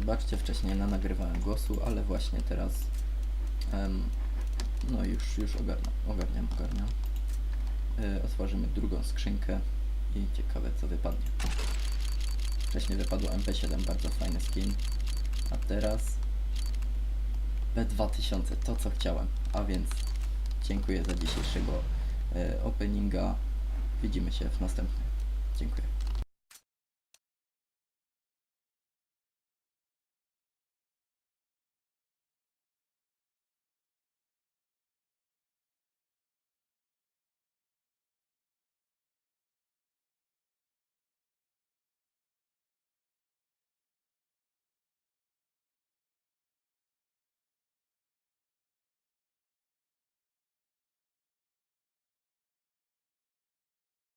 wybaczcie, wcześniej na nagrywałem głosu, ale właśnie teraz em, no już, już ogarniam, ogarniam, ogarniam. E, otworzymy drugą skrzynkę i ciekawe co wypadnie. Wcześniej wypadło MP7, bardzo fajny skin, a teraz B2000, to co chciałem, a więc dziękuję za dzisiejszego e, openinga. Widzimy się w następnym. Dziękuję.